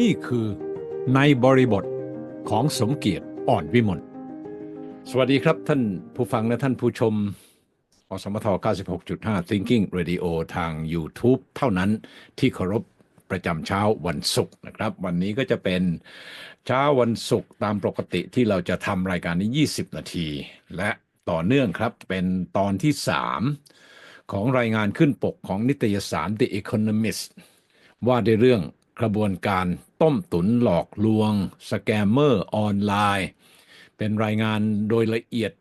นี่คือในบริบทของสมเกียรติอ่อนวิมลสวัสดีครับท่านผู้ฟังและท่านผู้ชมอสมท 96.5 Thinking Radio ทาง YouTube เท่านั้นที่เคารพประจำเช้าวันศุกร์นะครับ วันนี้ก็จะเป็นเช้าวันศุกร์ตามปกติที่เราจะทำรายการนี้ 20 นาที และต่อเนื่องครับเป็นตอนที่ 3 ของรายงานขึ้นปกของนิตยสาร The Economist ว่าด้วยเรื่อง กระบวนการต้มตุนหลอกลวง สแกมเมอร์ออนไลน์ เป็นรายงานโดยละเอียด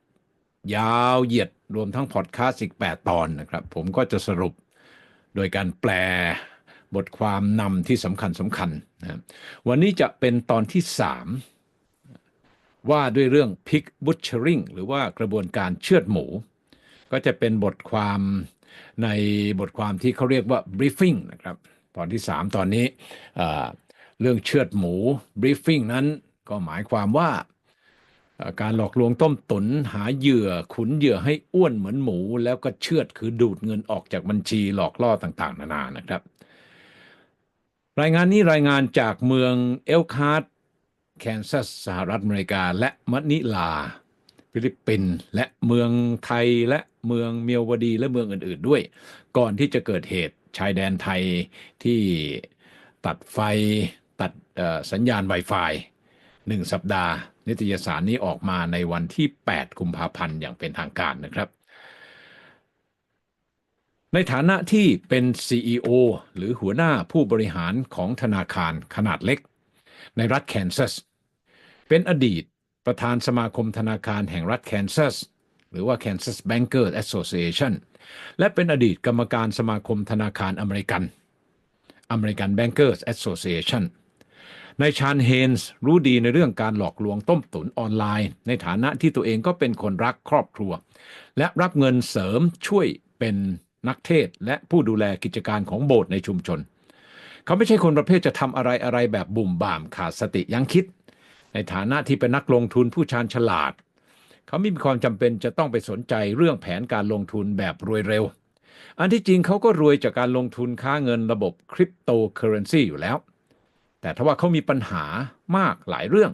ยาวเหยียดรวมทั้งพอดคาสต์อีก 8 ตอนนะครับ ผมก็จะสรุปโดยการแปลบทความนำที่สำคัญสำคัญนะวันนี้จะเป็นตอนที่ 3 ว่าด้วยเรื่อง pig butchering หรือว่ากระบวนการเชือดหมู ก็จะเป็นบทความในบทความที่เขาเรียกว่า briefing นะครับ ตอนที่ 3 ตอนนี้เรื่องเชือดหมู briefing นั้นก็หมายความว่าการหลอกลวงต้มตุนหาเหยื่อขุนเหยื่อให้อ้วนเหมือนหมู แล้วก็เชือดคือดูดเงินออกจากบัญชีหลอกล่อต่างๆ นานานะครับ รายงานนี้รายงานจากเมืองเอลคาร์ดแคนซัสสหรัฐอเมริกา และมะนิลา ฟิลิปปินส์และเมืองไทยและเมืองเมียวดีและเมืองอื่นๆด้วย ก่อนที่จะเกิดเหตุ ชายแดนไทยที่ตัดไฟตัดสัญญาณ Wi-Fi หนึ่งสัปดาห์ นิตยสารนี้ออกมาในวันที่ 8 กุมภาพันธ์อย่างเป็นทางการนะครับ ในฐานะที่เป็น CEO หรือหัวหน้าผู้บริหารของธนาคารขนาดเล็ก ในรัฐแคนซัส เป็นอดีตประธานสมาคมธนาคารแห่งรัฐแคนซัส หรือว่า Kansas Bankers Association และเป็นอดีตกรรมการสมาคมธนาคารอเมริกัน American Bankers Association นายชานเฮนส์รู้ดีในเรื่องการหลอกลวงต้มตุ๋นออนไลน์ ในฐานะที่ตัวเองก็เป็นคนรักครอบครัว และรับเงินเสริมช่วยเป็นนักเทศและผู้ดูแลกิจการของโบสถ์ในชุมชน เขาไม่ใช่คนประเภทจะทำอะไรอะไรแบบบุ่มบ่ามขาดสติยั้งคิด ในฐานะที่เป็นนักลงทุนผู้ชาญฉลาด เขาไม่มีความจำเป็นจะต้องไปสนใจเรื่องแผนการลงทุนแบบรวยเร็ว อันที่จริงเขาก็รวยจากการลงทุนค้าเงินระบบคริปโตเคอเรนซีอยู่แล้ว แต่ถ้าว่าเขามีปัญหามากหลายเรื่อง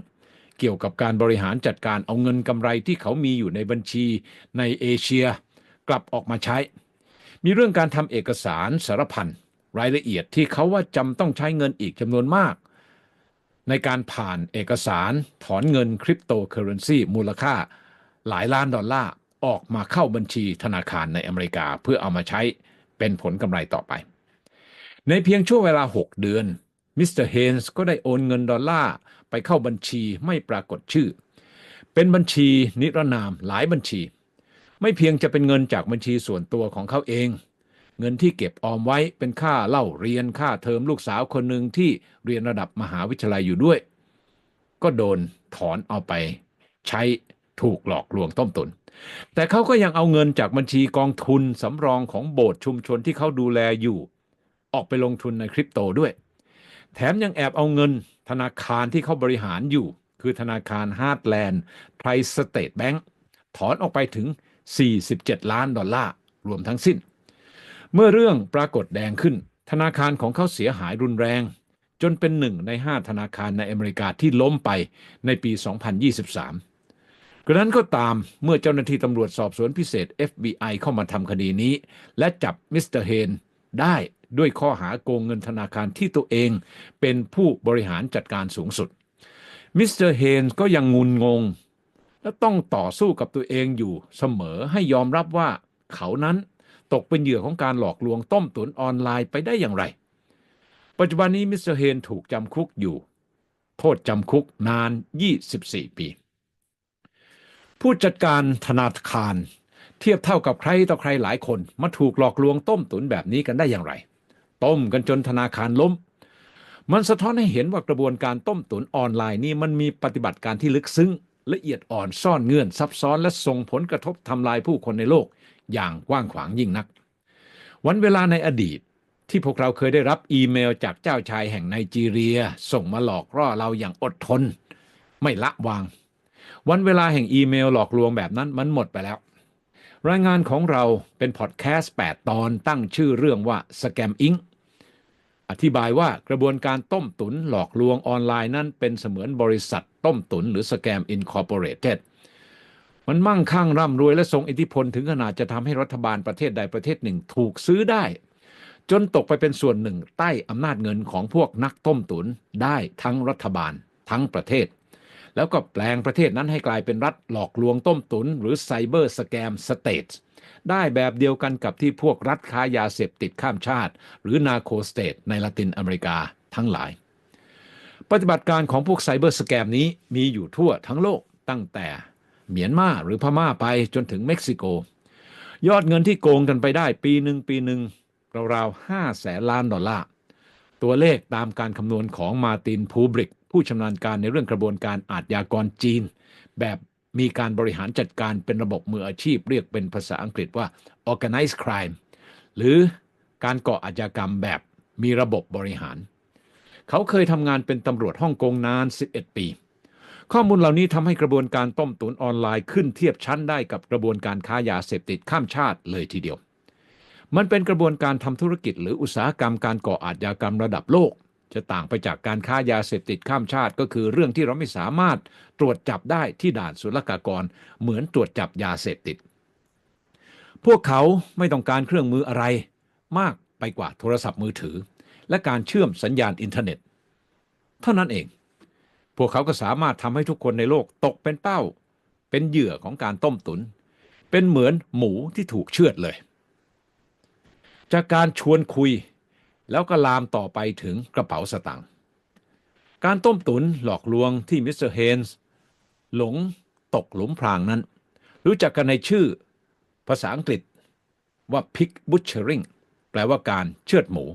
เกี่ยวกับการบริหารจัดการเอาเงินกำไรที่เขามีอยู่ในบัญชีในเอเชีย กลับออกมาใช้ มีเรื่องการทำเอกสารสารพันรายละเอียดที่เขาว่าจำต้องใช้เงินอีกจำนวนมากในการผ่านเอกสารถอนเงินคริปโตเคอเรนซีมูลค่า หลายล้านดอลลาร์ออกมาเข้าบัญชีธนาคารในอเมริกาเพื่อเอามาใช้เป็นผลกำไรต่อไป ในเพียงช่วงเวลา 6 เดือนมิสเตอร์เฮนส์ก็ได้โอนเงินดอลลาร์ไปเข้าบัญชีไม่ปรากฏชื่อ เป็นบัญชีนิรนามหลายบัญชี ไม่เพียงจะเป็นเงินจากบัญชีส่วนตัวของเขาเอง เงินที่เก็บออมไว้เป็นค่าเล่าเรียนค่าเทอมลูกสาวคนหนึ่งที่เรียนระดับมหาวิทยาลัยอยู่ด้วย ก็โดนถอนเอาไปใช้ ถูกหลอกลวงต้มตุน แต่เขาก็ยังเอาเงินจากบัญชีกองทุนสำรองของโบสถ์ชุมชนที่เขาดูแลอยู่ ออกไปลงทุนในคริปโตด้วย แถมยังแอบเอาเงินธนาคารที่เขาบริหารอยู่ คือธนาคารฮาร์ดแลนด์ไทรสเตทแบงค์ถอนออกไปถึง 47 ล้านดอลลาร์ รวมทั้งสิ้น เมื่อเรื่องปรากฏแดงขึ้น ธนาคารของเขาเสียหายรุนแรง จนเป็นหนึ่งในห้าธนาคารในอเมริกาที่ล้มไปในปี 2023 กระนั้นก็ตามเมื่อเจ้าหน้าที่ตำรวจสอบสวนพิเศษ FBI เข้ามาทำคดีนี้ และจับมิสเตอร์เฮนได้ด้วยข้อหาโกงเงินธนาคารที่ตัวเองเป็นผู้บริหารจัดการสูงสุด มิสเตอร์เฮนก็ยังงุนงง และต้องต่อสู้กับตัวเองอยู่เสมอให้ยอมรับว่าเขานั้นตกเป็นเหยื่อของการหลอกลวงต้มตุ๋นออนไลน์ไปได้อย่างไร ปัจจุบันนี้มิสเตอร์เฮนถูกจำคุกอยู่ โทษจำคุกนาน 24 ปี ผู้จัดการธนาคาร เทียบเท่ากับใครต่อใครหลายคน มาถูกหลอกลวงต้มตุ๋นแบบนี้กันได้อย่างไร ต้มกันจนธนาคารล้ม มันสะท้อนให้เห็นว่ากระบวนการต้มตุ๋นออนไลน์นี่มันมีปฏิบัติการที่ลึกซึ้งละเอียดอ่อนซ่อนเงื่อนซับซ้อนและส่งผลกระทบทำลายผู้คนในโลก อย่างกว้างขวางยิ่งนัก วันเวลาในอดีตที่พวกเราเคยได้รับอีเมลจากเจ้าชายแห่งไนจีเรีย ส่งมาหลอกล่อเราอย่างอดทน ไม่ละวาง วันเวลาแห่งอีเมลหลอกลวงแบบนั้นมันหมดไปแล้ว รายงานของเราเป็นพอดแคสต์ 8 ตอนตั้งชื่อเรื่องว่า Scam Inc. อธิบายว่ากระบวนการต้มตุนหลอกลวงออนไลน์นั้นเป็นเสมือนบริษัทต้มตุนหรือสแกมอินคอร์ปอเรเต็ดมันมั่งคั่งร่ำรวยและทรงอิทธิพลถึงขนาดจะทำให้รัฐบาลประเทศใดประเทศหนึ่งถูกซื้อได้ จนตกไปเป็นส่วนหนึ่งใต้อำนาจเงินของพวกนักต้มตุนได้ทั้งรัฐบาลทั้งประเทศ แล้วก็แปลงประเทศนั้นให้กลายเป็นรัฐหลอกลวงต้มตุน หรือไซเบอร์สแกมสเตทได้แบบเดียวกันกับที่พวกรัฐค้ายาเสพติดข้ามชาติ หรือนาโคสเตทในละตินอเมริกาทั้งหลาย ปฏิบัติการของพวกไซเบอร์สแกมนี้มีอยู่ทั่วทั้งโลกตั้งแต่เมียนมาหรือพม่าไปจนถึงเม็กซิโก ยอดเงินที่โกงกันไปได้ปีหนึ่งปีหนึ่งราวๆห้าแสนล้านดอลลาร์ตัวเลขตามการคำนวณของมาตินพูบริก ผู้ชำนาญการในเรื่องกระบวนการอาชญากรจีน แบบมีการบริหารจัดการเป็นระบบมืออาชีพ เรียกเป็นภาษาอังกฤษว่า organized crime หรือการก่ออาชญากรรมแบบมีระบบบริหาร เขาเคยทำงานเป็นตำรวจฮ่องกงนาน 11 ปี ข้อมูลเหล่านี้ทำให้กระบวนการต้มตุนออนไลน์ขึ้นเทียบชั้นได้กับกระบวนการค้ายาเสพติดข้ามชาติเลยทีเดียว มันเป็นกระบวนการทำธุรกิจหรืออุตสาหกรรมการก่ออาชญากรรมระดับโลก จะต่างไปจากการค้ายาเสพติดข้ามชาติ ก็คือเรื่องที่เราไม่สามารถตรวจจับได้ที่ด่านศุลกากร เหมือนตรวจจับยาเสพติด พวกเขาไม่ต้องการเครื่องมืออะไร มากไปกว่าโทรศัพท์มือถือ และการเชื่อมสัญญาณอินเทอร์เน็ต เท่านั้นเอง พวกเขาก็สามารถทำให้ทุกคนในโลกตกเป็นเป้า เป็นเหยื่อของการต้มตุน เป็นเหมือนหมูที่ถูกเชือดเลย จากการชวนคุย แล้วก็ลามต่อไปถึงกระเป๋าสตางค์การต้มตุนหลอกลวงที่มิสเตอร์เฮนส์หลงตกหลุมพรางนั้น รู้จักกันในชื่อภาษาอังกฤษว่า pig butchering แปลว่าการเชือดหมู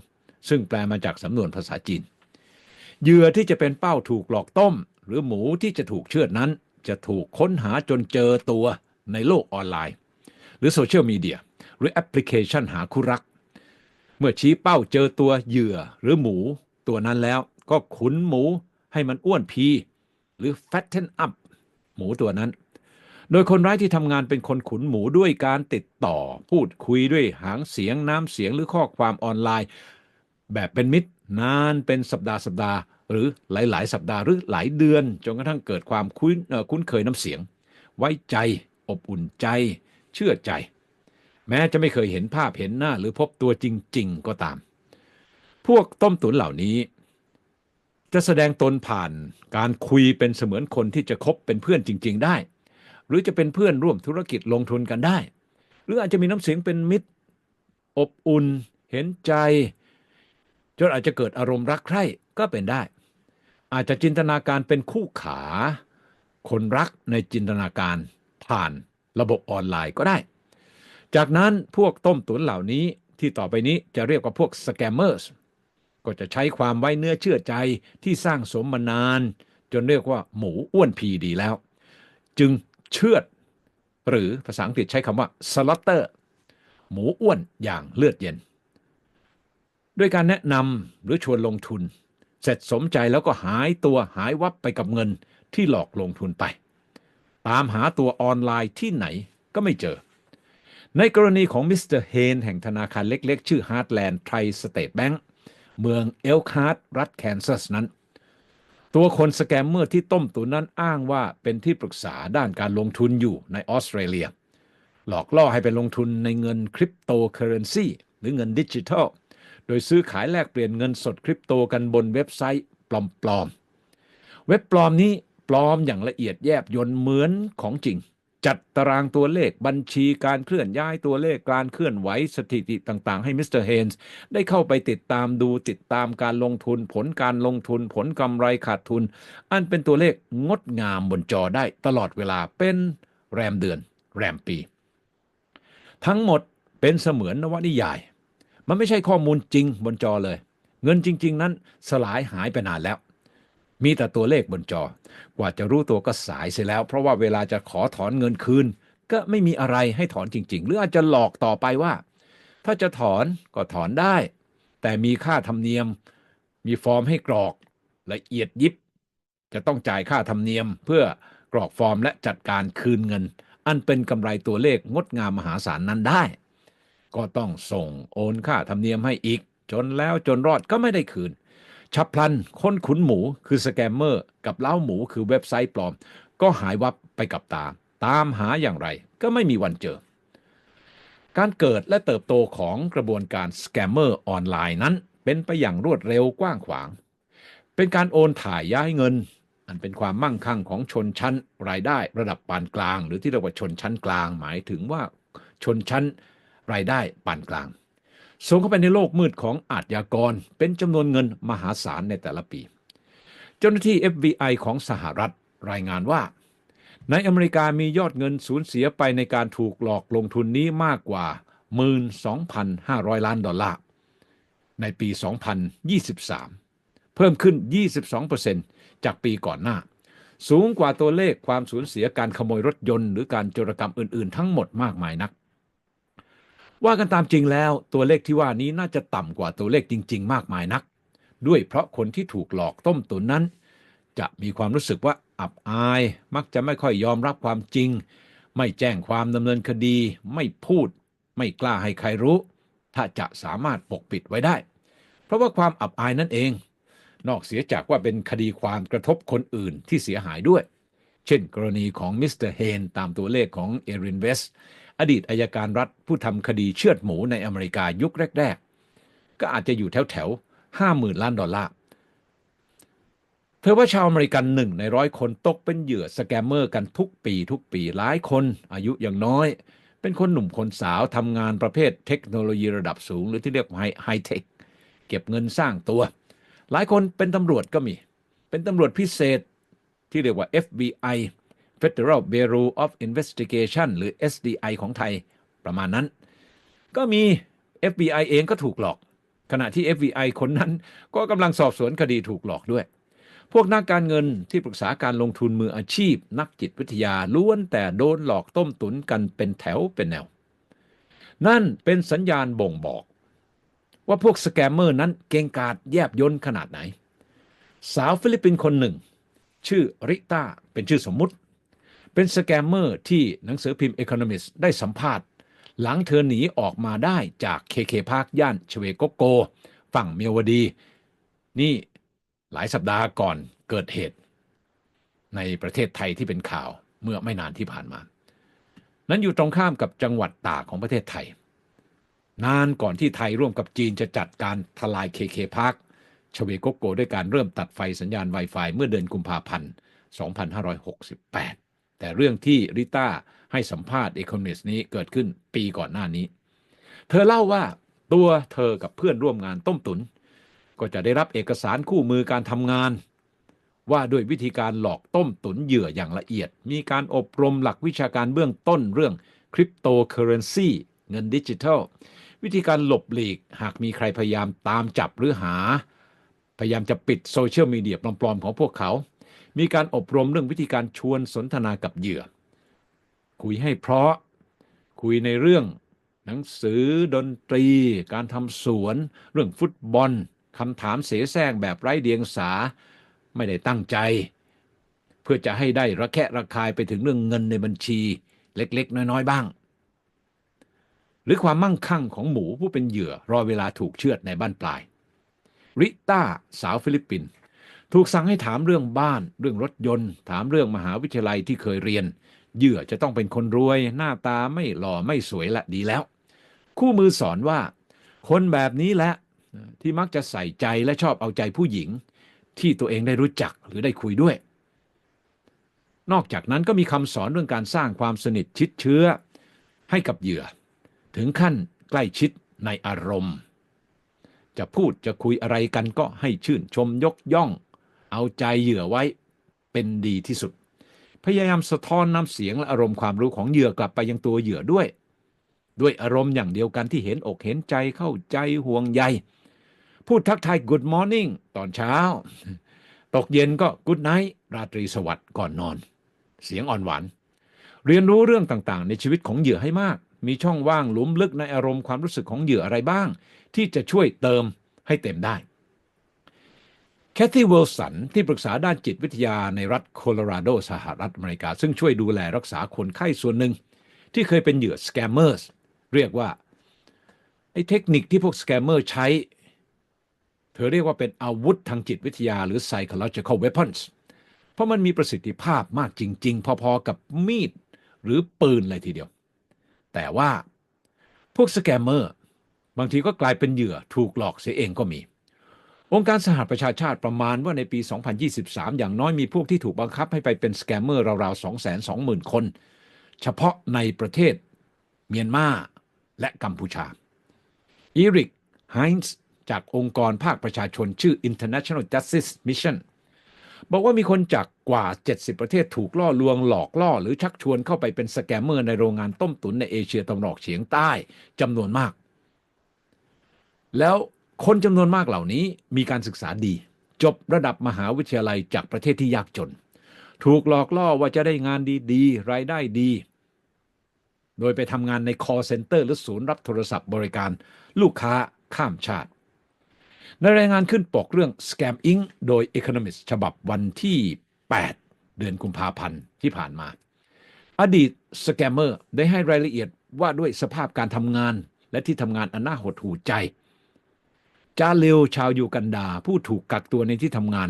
ซึ่งแปลมาจากสำนวนภาษาจีน เหยื่อที่จะเป็นเป้าถูกหลอกต้ม หรือหมูที่จะถูกเชือดนั้น จะถูกค้นหาจนเจอตัวในโลกออนไลน์ หรือโซเชียลมีเดียหรือแอปพลิเคชันหาคู่รัก เมื่อชี้เป้าเจอตัวเหยื่อหรือหมู ตัวนั้นแล้วก็ขุนหมูให้มันอ้วนพี หรือ fatten up หมูตัวนั้น โดยคนร้ายที่ทำงานเป็นคนขุนหมูด้วยการติดต่อ พูดคุยด้วยหางเสียงน้ำเสียงหรือข้อความออนไลน์ แบบเป็นมิตรนานเป็นสัปดาห์สัปดาห์หรือหลาย ๆ สัปดาห์หรือหลายเดือน จนกระทั่งเกิดความคุ้นเอ่อคุ้นเคยน้ำเสียง ไว้ใจ อบอุ่นใจ เชื่อใจ แม้จะไม่เคยเห็นภาพเห็นหน้าหรือพบตัวจริง ๆ ก็ตาม พวกต้มตุ๋นเหล่านี้ จะแสดงตนผ่านการคุยเป็นเสมือนคนที่จะคบเป็นเพื่อนจริง ๆ ได้ หรือจะเป็นเพื่อนร่วมธุรกิจลงทุนกันได้ หรืออาจจะมีน้ำเสียงเป็นมิตร อบอุ่น เห็นใจ จนอาจจะเกิดอารมณ์รักใคร่ก็เป็นได้ อาจจะจินตนาการเป็นคู่ขา คนรักในจินตนาการผ่านระบบออนไลน์ก็ได้ จากนั้นพวกต้มตุ๋นเหล่านี้ที่ต่อไปนี้จะเรียกว่าพวกสแกมเมอร์สก็จะใช้ความไว้เนื้อเชื่อใจที่สร้างสมมานาน จนเรียกว่าหมูอ้วนพีดีแล้ว จึงเชือด หรือภาษาอังกฤษใช้คำว่า slaughter หมูอ้วนอย่างเลือดเย็น ด้วยการแนะนำหรือชวนลงทุน เสร็จสมใจแล้วก็หายตัวหายวับไปกับเงินที่หลอกลงทุนไป ตามหาตัวออนไลน์ที่ไหนก็ไม่เจอ ในกรณีของมิสเตอร์เฮนแห่งธนาคารเล็กๆ ชื่อ Heartland Tri State Bank เมืองเอลคาร์ดรัฐแคนซัสนั้น ตัวคนสแกมเมอร์ที่ต้มตุ๋นนั้นอ้างว่าเป็นที่ปรึกษาด้านการลงทุนอยู่ในออสเตรเลีย หลอกล่อให้ไปลงทุนในเงินคริปโตเคอเรนซีหรือเงินดิจิทัล โดยซื้อขายแลกเปลี่ยนเงินสดคริปโตกันบนเว็บไซต์ปลอมๆ เว็บปลอมนี้ปลอมอย่างละเอียดแยบยนเหมือนของจริง จัดตารางตัวเลขบัญชีการเคลื่อนย้ายตัวเลขการเคลื่อนไหวสถิติต่างๆ ให้มิสเตอร์เฮนส์ได้เข้าไปติดตามดูติดตามการลงทุน ผลการลงทุน ผลกำไรขาดทุน อันเป็นตัวเลขงดงามบนจอได้ตลอดเวลาเป็นแรมเดือน แรมปี ทั้งหมดเป็นเสมือนนวนิยาย มันไม่ใช่ข้อมูลจริงบนจอเลย เงินจริง ๆ นั้นสลายหายไปนานแล้ว มีแต่ตัวเลขบนจอ กว่าจะรู้ตัวก็สายเสียแล้ว เพราะว่าเวลาจะขอถอนเงินคืน ก็ไม่มีอะไรให้ถอนจริง ๆ หรืออาจจะหลอกต่อไปว่า ถ้าจะถอนก็ถอนได้ แต่มีค่าธรรมเนียม มีฟอร์มให้กรอกละเอียดยิบ จะต้องจ่ายค่าธรรมเนียม เพื่อกรอกฟอร์มและจัดการคืนเงิน อันเป็นกำไรตัวเลขงดงามมหาศาลนั้นได้ ก็ต้องส่งโอนค่าธรรมเนียมให้อีก จนแล้วจนรอดก็ไม่ได้คืน ฉับพลันคนขุนหมูคือสแกมเมอร์กับเล้าหมูคือเว็บไซต์ปลอม ก็หายวับไปกับตา ตามหาอย่างไรก็ไม่มีวันเจอ การเกิดและเติบโตของกระบวนการสแกมเมอร์ออนไลน์นั้น เป็นไปอย่างรวดเร็วกว้างขวาง เป็นการโอนถ่ายย้ายเงิน อันเป็นความมั่งคั่งของชนชั้นรายได้ระดับปานกลาง หรือที่เรียกว่าชนชั้นกลาง หมายถึงว่าชนชั้นรายได้ปานกลาง ส่งเข้าไปในโลกมืดของอาชญากร เป็นจำนวนเงินมหาศาลในแต่ละปี เจ้าหน้าที่ FBI ของสหรัฐรายงานว่า ในอเมริกามียอดเงินสูญเสียไปในการถูกหลอกลงทุนนี้มากกว่า 12,500 ล้านดอลลาร์ ในปี 2023 เพิ่มขึ้น 22%จากปีก่อนหน้า สูงกว่าตัวเลขความสูญเสียการขโมยรถยนต์ หรือการโจรกรรมอื่น ๆ ทั้งหมดมากมายนัก ว่ากันตามจริงแล้วตัวเลขที่ว่านี้น่าจะต่ำกว่าตัวเลขจริง ๆ มากมายนัก ด้วยเพราะคนที่ถูกหลอกต้มตุนนั้น จะมีความรู้สึกว่าอับอาย มักจะไม่ค่อยยอมรับความจริง ไม่แจ้งความดำเนินคดี ไม่พูด ไม่กล้าให้ใครรู้ ถ้าจะสามารถปกปิดไว้ได้ เพราะว่าความอับอายนั่นเอง นอกเสียจากว่าเป็นคดีความกระทบคนอื่นที่เสียหายด้วย เช่น กรณีของมิสเตอร์เฮนตามตัวเลขของเอรินเวส อดีตอายการรัฐผู้ทำคดีเชือดหมูในอเมริกายุคแรก ๆ ก็อาจจะอยู่แถวแถวห้าหมื่นล้านดอลลาร์เธอว่าชาวอเมริกันหนึ่งในร้อยคนตกเป็นเหยื่อสแกมเมอร์กันทุกปีทุกปีหลายคนอายุอย่างน้อย เป็นคนหนุ่มคนสาวทำงานประเภทเทคโนโลยีระดับสูง หรือที่เรียกว่าไฮเทค เก็บเงินสร้างตัว หลายคนเป็นตำรวจก็มี เป็นตำรวจพิเศษที่เรียกว่า FBI Federal Bureau of Investigation หรือ SDI ของไทยประมาณนั้น ก็มี FBI เองก็ถูกหลอก ขณะที่ FBI คนนั้นก็กำลังสอบสวนคดีถูกหลอกด้วย พวกนักการเงินที่ปรึกษาการลงทุนมืออาชีพ นักจิตวิทยาล้วนแต่โดนหลอกต้มตุนกันเป็นแถวเป็นแนว นั่นเป็นสัญญาณบ่งบอก ว่าพวกสแกมเมอร์นั้นเก่งกาจแยบยนขนาดไหน สาวฟิลิปปินส์คนหนึ่ง ชื่อริต้าเป็นชื่อสมมุติ เป็นสแกมเมอร์ที่หนังสือพิมพ์ Economist ได้สัมภาษณ์ หลังเธอหนีออกมาได้จากเคเคพาร์คย่านชเวโกโก ฝั่งเมียวดี นี่หลายสัปดาห์ก่อนเกิดเหตุ ในประเทศไทยที่เป็นข่าวเมื่อไม่นานที่ผ่านมา นั้นอยู่ตรงข้ามกับจังหวัดตากของประเทศไทย นานก่อนที่ไทยร่วมกับจีนจะจัดการทลายเคเคพาร์คชเวโกโก ด้วยการเริ่มตัดไฟสัญญาณ Wi-Fi เมื่อเดือนกุมภาพันธ์ 2568 แต่เรื่องที่ริต้าให้สัมภาษณ์ Economist นี้เกิดขึ้นปีก่อนหน้านี้ เธอเล่าว่าตัวเธอกับเพื่อนร่วมงานต้มตุน ก็จะได้รับเอกสารคู่มือการทำงาน ว่าด้วยวิธีการหลอกต้มตุนเหยื่ออย่างละเอียด มีการอบรมหลักวิชาการเบื้องต้นเรื่องคริปโตเคอเรนซีเงินดิจิทัล วิธีการหลบหลีกหากมีใครพยายามตามจับหรือหา พยายามจะปิดโซเชียลมีเดียปลอมๆของพวกเขา มีการอบรมเรื่องวิธีการชวนสนทนากับเหยื่อ คุยให้เพราะคุยในเรื่องหนังสือดนตรี การทำสวน เรื่องฟุตบอลคำถามเสแสร้งแบบไร้เดียงสาไม่ได้ตั้งใจ เพื่อจะให้ได้ระแคะระคายไปถึงเรื่องเงินในบัญชีเล็กๆ น้อย ๆ บ้าง หรือความมั่งคั่งของหมูผู้เป็นเหยื่อรอเวลาถูกเชือดในบ้านปลาย ริต้าสาวฟิลิปปินส์ ถูกสั่งให้ถามเรื่องบ้าน เรื่องรถยนต์ ถามเรื่องมหาวิทยาลัยที่เคยเรียน เหยื่อจะต้องเป็นคนรวย หน้าตาไม่หล่อไม่สวยละดีแล้ว คู่มือสอนว่า คนแบบนี้แหละที่มักจะใส่ใจและชอบเอาใจผู้หญิง ที่ตัวเองได้รู้จักหรือได้คุยด้วย นอกจากนั้นก็มีคำสอนเรื่องการสร้างความสนิทชิดเชื้อ ให้กับเหยื่อ ถึงขั้นใกล้ชิดในอารมณ์ จะพูดจะคุยอะไรกันก็ให้ชื่นชมยกย่อง เอาใจเหยื่อไว้เป็นดีที่สุด พยายามสะท้อนน้ำเสียงและอารมณ์ความรู้ของเหยื่อกลับไปยังตัวเหยื่อด้วย ด้วยอารมณ์อย่างเดียวกันที่เห็นอกเห็นใจเข้าใจห่วงใยพูดทักทาย Good Morning ตอนเช้า ตกเย็นก็ Good Night ราตรีสวัสดิ์ก่อนนอน เสียงอ่อนหวานเรียนรู้เรื่องต่างๆ ในชีวิตของเหยื่อให้มาก มีช่องว่างหลุมลึกในอารมณ์ความรู้สึกของเหยื่ออะไรบ้าง ที่จะช่วยเติมให้เต็มได้ แคทตี้เวลสันที่ปรึกษาด้านจิตวิทยาในรัฐโคโลราโดสหรัฐอเมริกา ซึ่งช่วยดูแลรักษาคนไข้ส่วนหนึ่ง ที่เคยเป็นเหยื่อสแกมเมอร์สเรียกว่าไอ้เทคนิคที่พวกสแกมเมอร์ใช้ เธอเรียกว่าเป็นอาวุธทางจิตวิทยาหรือ psychological weapons เพราะมันมีประสิทธิภาพมากจริง ๆ พอๆกับมีดหรือปืนเลยทีเดียว แต่ว่าพวกสแกมเมอร์บางทีก็กลายเป็นเหยื่อถูกหลอกเสียเองก็มี องค์การสหประชาชาติประมาณว่าในปี 2023 อย่างน้อยมีพวกที่ถูกบังคับให้ไปเป็นสแกมเมอร์ราวๆ 220,000 คน เฉพาะในประเทศเมียนมาและกัมพูชา อีริกไฮน์จากองค์กรภาคประชาชนชื่อ International Justice Mission บอกว่ามีคนจากกว่า 70 ประเทศถูกล่อลวงหลอกล่อ หรือชักชวนเข้าไปเป็นสแกมเมอร์ในโรงงานต้มตุ๋นในเอเชียตะวันออกเฉียงใต้จำนวนมาก แล้ว คนจำนวนมากเหล่านี้มีการศึกษาดี จบระดับมหาวิทยาลัยจากประเทศที่ยากจน ถูกหลอกล่อว่าจะได้งานดีๆ รายได้ดี โดยไปทำงานใน call center หรือศูนย์รับโทรศัพท์บริการลูกค้าข้ามชาติ ในรายงานขึ้นปกเรื่อง Scam Inc. โดย Economist ฉบับวันที่ 8 เดือนกุมภาพันธ์ที่ผ่านมา อดีตสแกมเมอร์ได้ให้รายละเอียดว่าด้วยสภาพการทำงานและที่ทำงานอันน่าหดหู่ใจ จาเลวชาวยูกันดา ผู้ถูกกักตัวในที่ทำงาน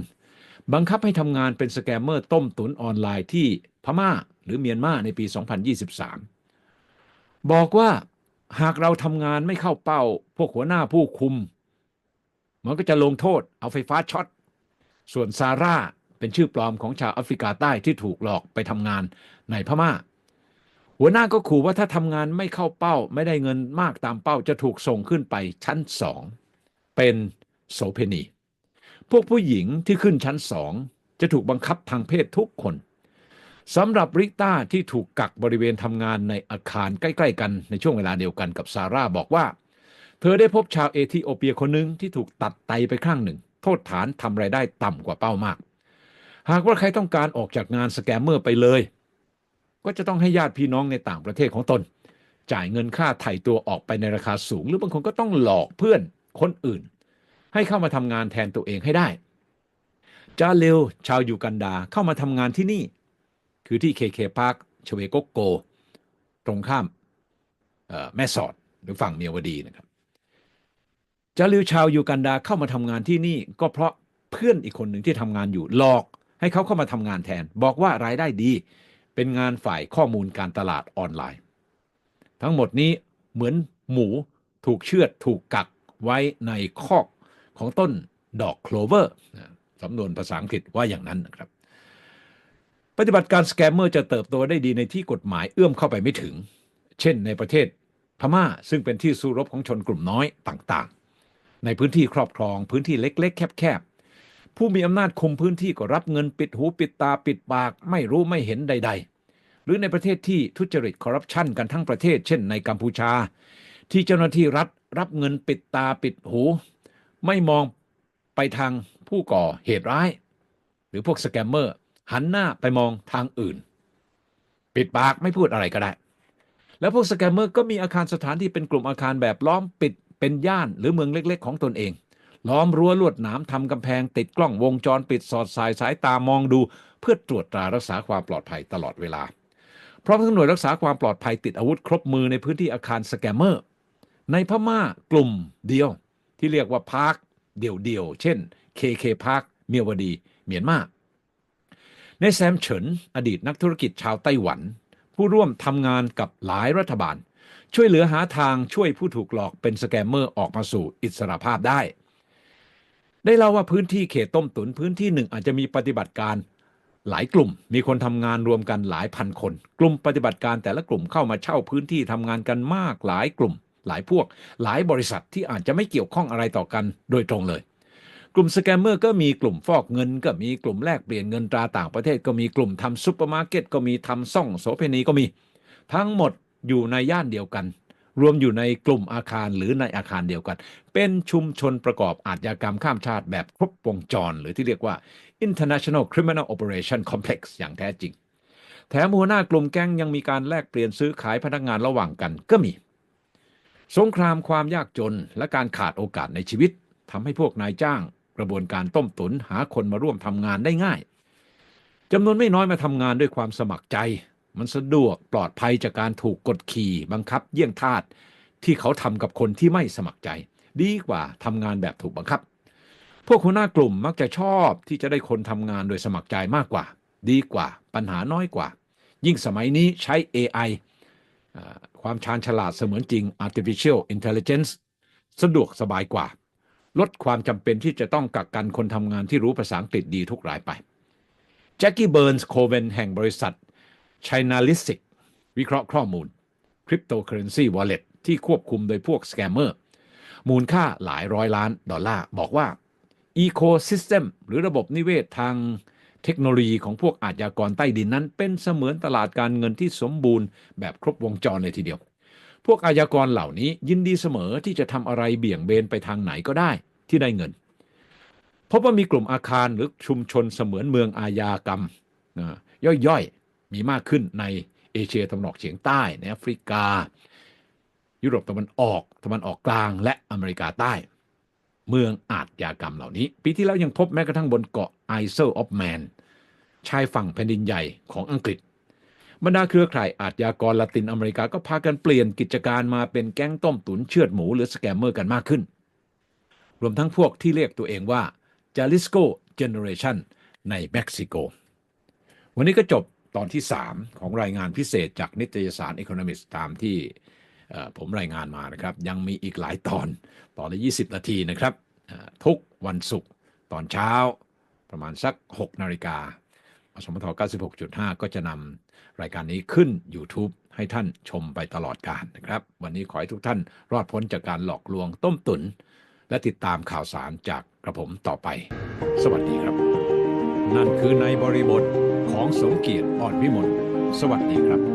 บังคับให้ทำงานเป็นสแกมเมอร์ต้มตุนออนไลน์ที่พม่าหรือเมียนมาในปี 2023 บอกว่าหากเราทำงานไม่เข้าเป้า พวกหัวหน้าผู้คุม มันก็จะลงโทษเอาไฟฟ้าช็อต ส่วนซาร่าเป็นชื่อปลอมของชาวแอฟริกาใต้ที่ถูกหลอกไปทำงานในพม่า หัวหน้าก็ขู่ว่าถ้าทำงานไม่เข้าเป้า ไม่ได้เงินมากตามเป้าจะถูกส่งขึ้นไปชั้นสอง เป็นโสเพณี พวกผู้หญิงที่ขึ้นชั้นสองจะถูกบังคับทางเพศทุกคนสำหรับริต้าที่ถูกกักบริเวณทำงานในอาคารใกล้ๆ กันในช่วงเวลาเดียวกันกับซาร่าบอกว่า เธอได้พบชาวเอธิโอเปียคนหนึ่งที่ถูกตัดไตไปข้างหนึ่ง โทษฐานทำไรายได้ต่ำกว่าเป้ามาก หากว่าใครต้องการออกจากงานสแกมเมอร์ไปเลย ก็จะต้องให้ญาติพี่น้องในต่างประเทศของตน จ่ายเงินค่าไถ่ตัวออกไปในราคาสูง หรือบางคนก็ต้องหลอกเพื่อน คนอื่น ให้เข้ามาทำงานแทนตัวเองให้ได้ จาเลวชาวยูกันดาเข้ามาทำงานที่นี่ คือที่ KK Park ชเวโกโก ตรงข้ามแม่สอดหรือฝั่งเมียวดีนะครับ จาลิวชาวยูกันดาเข้ามาทำงานที่นี่ ก็เพราะเพื่อนอีกคนหนึ่งที่ทำงานอยู่หลอกให้เขาเข้ามาทำงานแทน บอกว่ารายได้ดี เป็นงานฝ่ายข้อมูลการตลาดออนไลน์ ทั้งหมดนี้เหมือนหมูถูกเชือดถูกกัก ไว้ในคอกของต้นดอกโคลเวอร์สำนวนภาษาอังกฤษว่าอย่างนั้นนะครับ ปฏิบัติการสแกมเมอร์จะเติบโตได้ดีในที่กฎหมายเอื้อมเข้าไปไม่ถึง เช่นในประเทศพม่าซึ่งเป็นที่สู้รบของชนกลุ่มน้อยต่างๆ ในพื้นที่ครอบครองพื้นที่เล็ก ๆ แคบๆ ผู้มีอำนาจคุมพื้นที่ก็รับเงินปิดหูปิดตาปิดปากไม่รู้ไม่เห็นใด ๆ หรือในประเทศที่ทุจริตคอร์รัปชันกันทั้งประเทศ เช่นในกัมพูชา ที่เจ้าหน้าที่รัฐ รับเงินปิดตาปิดหู ไม่มองไปทางผู้ก่อเหตุร้าย หรือพวกสแกมเมอร์ หันหน้าไปมองทางอื่น ปิดปากไม่พูดอะไรก็ได้ แล้วพวกสแกมเมอร์ก็มีอาคารสถานที่เป็นกลุ่มอาคารแบบล้อมปิดเป็นย่านหรือเมืองเล็ก ๆ ของตนเอง ล้อมรั้วลวดหนามทำกำแพงติดกล้องวงจรปิดสอดสายสายตามองดู เพื่อตรวจตรารักษาความปลอดภัยตลอดเวลาพราะทั้งหน่วยรักษาความปลอดภัยติดอาวุธครบมือในพื้นที่อาคารสแกมเมอร์ ในพม่ากลุ่มเดียวที่เรียกว่าพาร์คเดี่ยวๆ เช่น KK Park เมียวดี เมียนมาในแซมเฉิน อดีตนักธุรกิจชาวไต้หวัน ผู้ร่วมทำงานกับหลายรัฐบาล ช่วยเหลือหาทางช่วยผู้ถูกหลอกเป็นสแกมเมอร์ออกมาสู่อิสรภาพได้ ได้เล่าว่าพื้นที่เขตต้มตุนพื้นที่หนึ่งอาจจะมีปฏิบัติการหลายกลุ่มมีคนทำงานรวมกันหลายพันคน กลุ่มปฏิบัติการแต่ละกลุ่มเข้ามาเช่าพื้นที่ทำงานกันมากหลายกลุ่ม หลายพวก หลายบริษัทที่อาจจะไม่เกี่ยวข้องอะไรต่อกันโดยตรงเลย กลุ่มสแกมเมอร์ก็มีกลุ่มฟอกเงิน ก็มีกลุ่มแลกเปลี่ยนเงินตราต่างประเทศ ก็มีกลุ่มทำซุปเปอร์มาร์เก็ตก็มีทำซ่องโสเพณีก็มี ทั้งหมดอยู่ในย่านเดียวกัน รวมอยู่ในกลุ่มอาคารหรือในอาคารเดียวกัน เป็นชุมชนประกอบอาชญากรรมข้ามชาติแบบครบวงจร หรือที่เรียกว่า International Criminal Operation Complex อย่างแท้จริงแถมหัวหน้ากลุ่มแก๊งยังมีการแลกเปลี่ยนซื้อขายพนักงานระหว่างกันก็มี สงครามความยากจนและการขาดโอกาสในชีวิตทำให้พวกนายจ้าง กระบวนการต้มตุนหาคนมาร่วมทำงานได้ง่ายจำนวนไม่น้อยมาทำงานด้วยความสมัครใจ มันสะดวกปลอดภัยจากการถูกกดขี่บังคับเยี่ยงทาสที่เขาทำกับคนที่ไม่สมัครใจ ดีกว่าทำงานแบบถูกบังคับ พวกหัวหน้ากลุ่มมักจะชอบที่จะได้คนทำงานโดยสมัครใจมากกว่า ดีกว่าปัญหาน้อยกว่า ยิ่งสมัยนี้ใช้ AI อ่า ความชาญฉลาดเสมือนจริง artificial intelligence สะดวกสบายกว่า ลดความจำเป็นที่จะต้องกักกันคนทำงานที่รู้ภาษาอังกฤษดีทุกรายไปแจ็คกี้เบิร์นส์โคเวนแห่งบริษัท Chainalysis วิเคราะห์ข้อมูล Cryptocurrency Wallet ที่ควบคุมโดยพวกสแกมเมอร์มูลค่าหลายร้อยล้านดอลลาร์ บอกว่า Ecosystem หรือระบบนิเวศทาง เทคโนโลยีของพวกอาชญากรใต้ดินนั้น เป็นเสมือนตลาดการเงินที่สมบูรณ์แบบครบวงจรเลยทีเดียว พวกอาชญากรเหล่านี้ยินดีเสมอที่จะทำอะไรเบี่ยงเบนไปทางไหนก็ได้ที่ได้เงินพบว่ามีกลุ่มอาคารหรือชุมชนเสมือนเมืองอาญากรรมนะย่อยๆ มีมากขึ้นในเอเชียตะวันออกเฉียงใต้ในแอฟริกา ยุโรปตะวันออกตะวันออกกลางและอเมริกาใต้ เมืองอาชญากรรมเหล่านี้ ปีที่แล้วยังพบแม้กระทั่งบนเกาะไอเซอร์ออฟแมนชายฝั่งแผ่นดินใหญ่ของอังกฤษ บรรดาเครือข่ายอาชญากรละตินอเมริกาก็พากันเปลี่ยนกิจการมาเป็นแก๊งต้มตุ๋นเชือดหมูหรือสแกมเมอร์กันมากขึ้น รวมทั้งพวกที่เรียกตัวเองว่า Jalisco Generation ในเม็กซิโก วันนี้ก็จบตอนที่ 3 ของรายงานพิเศษจากนิตยสาร Economist ตามที่ ผมรายงานมานะครับ ยังมีอีกหลายตอน ตอนละ 20 นาทีนะครับ ทุกวันศุกร์ตอนเช้าประมาณสัก 6 นาฬิกาอสมท96.5 ก็จะนำรายการนี้ขึ้น YouTube ให้ท่านชมไปตลอดการนะครับ วันนี้ขอให้ทุกท่านรอดพ้นจากการหลอกลวงต้มตุนและติดตามข่าวสารจากกระผมต่อไป สวัสดีครับ นั่นคือในบริบทของสมเกียรติอ่อนวิมลสวัสดีครับ